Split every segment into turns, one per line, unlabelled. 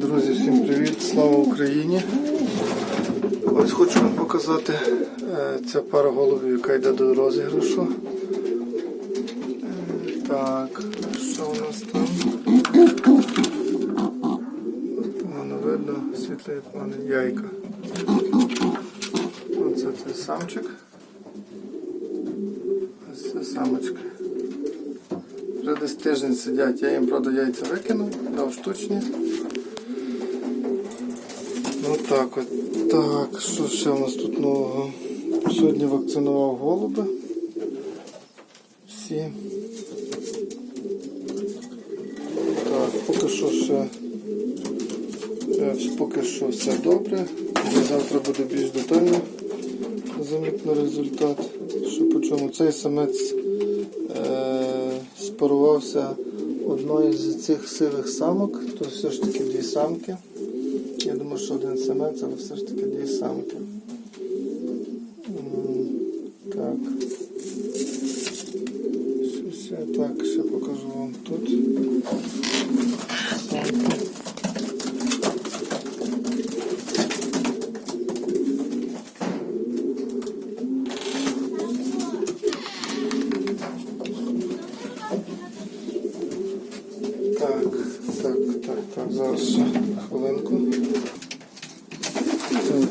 Друзі, всім привіт! Слава Україні! Ось хочу вам показати е, ця пара голубів, яка йде до розіграшу. Е, Так, що у нас там? Воно видно, світло як мене яйка. Оце цей самчик. Ось це самочка. Вже десь тиждень сидять, я їм правда яйця викинув, дав штучні. Ну так от. Так, що ще у нас тут нового? Сьогодні вакцинував голуби. Всі. Так, поки що ще. е, Поки що все добре. Завтра буде більш детально замітно результат. Що по чому? Цей самець е, спарувався одною з цих сивих самок, то все ж таки дві самки. Я думаю, що один самець, але все ж таки дві самки. Так. Ще так, ще покажу вам тут. Так, так, так, так, зараз хвилинку.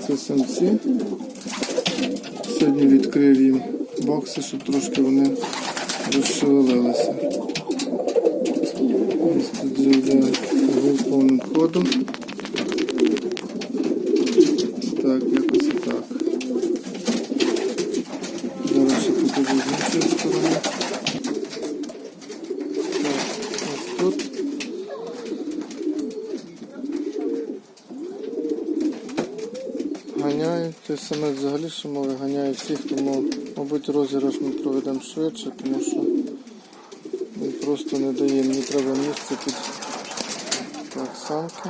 Це самці. Сьогодні відкрив їм бокси, щоб трошки вони розшевелилися. Ось тут вже йде гул повним ходом. Так, якось так. Зараз ще покажу з іншої сторони. Так, ось тут. Ганяють, той самець взагалі що мови ганяє всіх, тому, мабуть, розіграш ми проведемо швидше, тому що він просто не дає, мені треба місце під так, самки.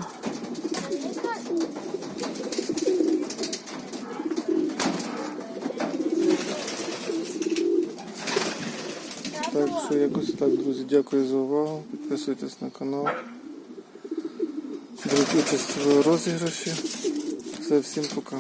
Так що якось так, друзі, дякую за увагу. Підписуйтесь на канал. Беріть участь в розіграші. Все, всім пока.